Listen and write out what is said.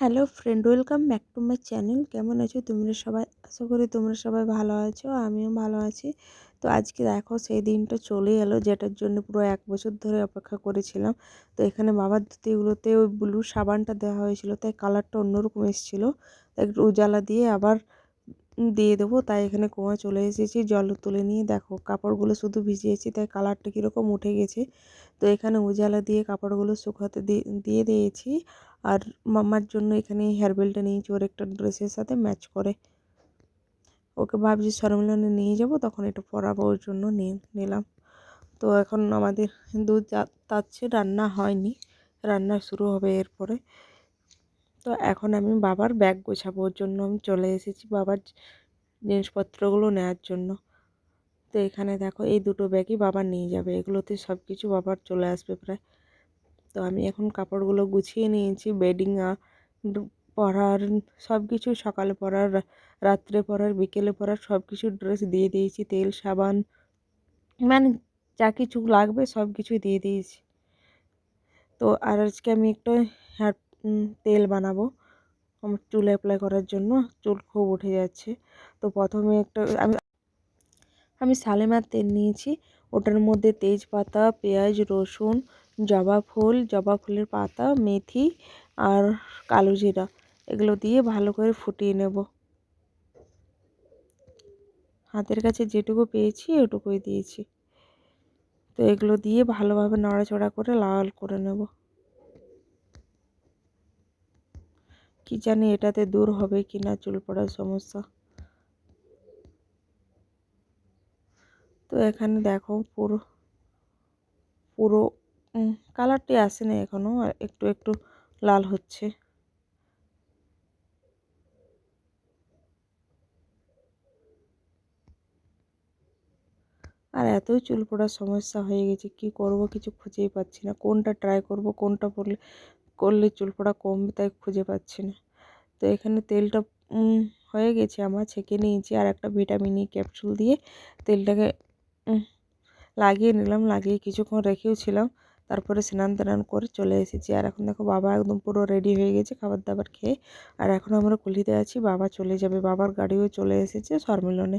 Hello friend welcome back to my channel কেমন আছো তোমরা সবাই? আশা করি তোমরা সবাই ভালো আছো, আমিও ভালো আছি। তো আজকে দেখো সেই দিনটা চলে এলো, যেটার জন্য পুরো এক বছর ধরে অপেক্ষা করেছিলাম। তো এখানে বাবার ধুতিগুলোতে ওই ব্লু সাবানটা দেওয়া হয়েছিল, তাই কালারটা অন্যরকম এসেছিল। তাই একটু উজালা দিয়ে আবার দিয়ে দেবো, তাই এখানে কুয়া চলে এসেছি, জল তুলে নিয়ে দেখো কাপড়গুলো শুধু ভিজিয়েছি, তাই কালারটা কীরকম উঠে গেছে। তো এখানে উজালা দিয়ে কাপড়গুলো শুকাতে দিয়ে দিয়েছি। আর মাম্মার জন্য এখানে হেয়ার বেলটা নিয়েছি, ওর একটা ড্রেসের সাথে ম্যাচ করে। ওকে ভাবছি সরমিলনে নিয়ে যাব, তখন এটা পরাবো, ওর জন্য নিয়ে নিলাম। তো এখন আমাদের দুধ তাচ্ছে রান্না হয়নি, রান্না শুরু হবে এরপরে। তো এখন আমি বাবার ব্যাগ গোছাবো, ওর জন্য আমি চলে এসেছি বাবার জিনিসপত্রগুলো নেওয়ার জন্য। তো এখানে দেখো, এই দুটো ব্যাগই বাবা নিয়ে যাবে, এগুলোতে সব কিছু বাবার চলে আসবে প্রায়। তো আমি এখন কাপড়গুলো গুছিয়ে নিয়েছি, বেডিং পরার সব কিছু, সকালে পরার, রাত্রে পরার, বিকেলে পরার সব কিছু ড্রেস দিয়ে দিয়েছি, তেল, সাবান মানে যা কিছু লাগবে সব কিছু দিয়ে দিয়েছি। তো আর আজকে আমি একটা হেয়ার তেল বানাবো আমার চুল অ্যাপ্লাই করার জন্য, চুল খুব উঠে যাচ্ছে। তো প্রথমে একটা আমি আমি সালেমার তেল নিয়েছি, ওটার মধ্যে তেজপাতা, পেঁয়াজ, রসুন জবা ফুল, জবা ফুলের পাতা, মেথি আর কালো জিরা। এগুলো দিয়ে ভালো করে ফুটিয়ে নেব। হাতের কাছে যেটুকু পেয়েছি ওটুকুই দিয়েছি। তো এগুলো দিয়ে ভালোভাবে নড়াচড়া করে লাল করে নেব। কি জানি এটাতে দূর হবে কি না চুল পড়ার সমস্যা। তো এখানে দেখো পুরো পুরো কালারটি আসেনি এখনও একটু একটু লাল হচ্ছে। আর এতই চুল পড়ার সমস্যা হয়ে গেছে, কি করব কিছু খুঁজেই পাচ্ছি না। কোনটা ট্রাই করব, কোনটা পরলে করলে চুল পড়া কমবে তাই খুঁজে পাচ্ছি না। তো এখানে তেলটা হয়ে গেছে আমার, ছেঁকে নিয়েছি আর একটা ভিটামিন ই ক্যাপসুল দিয়ে তেলটাকে লাগিয়ে নিলাম, লাগিয়ে কিছুক্ষণ রেখেও ছিলাম। তারপরে স্নান টান করে চলে এসেছি। আর এখন দেখো বাবা একদম পুরো রেডি হয়ে গেছে খাবার দাবার খেয়ে। আর এখন আমরা কুলিতে আছি, বাবা চলে যাবে, বাবার গাড়িও চলে এসেছে সরমিলনে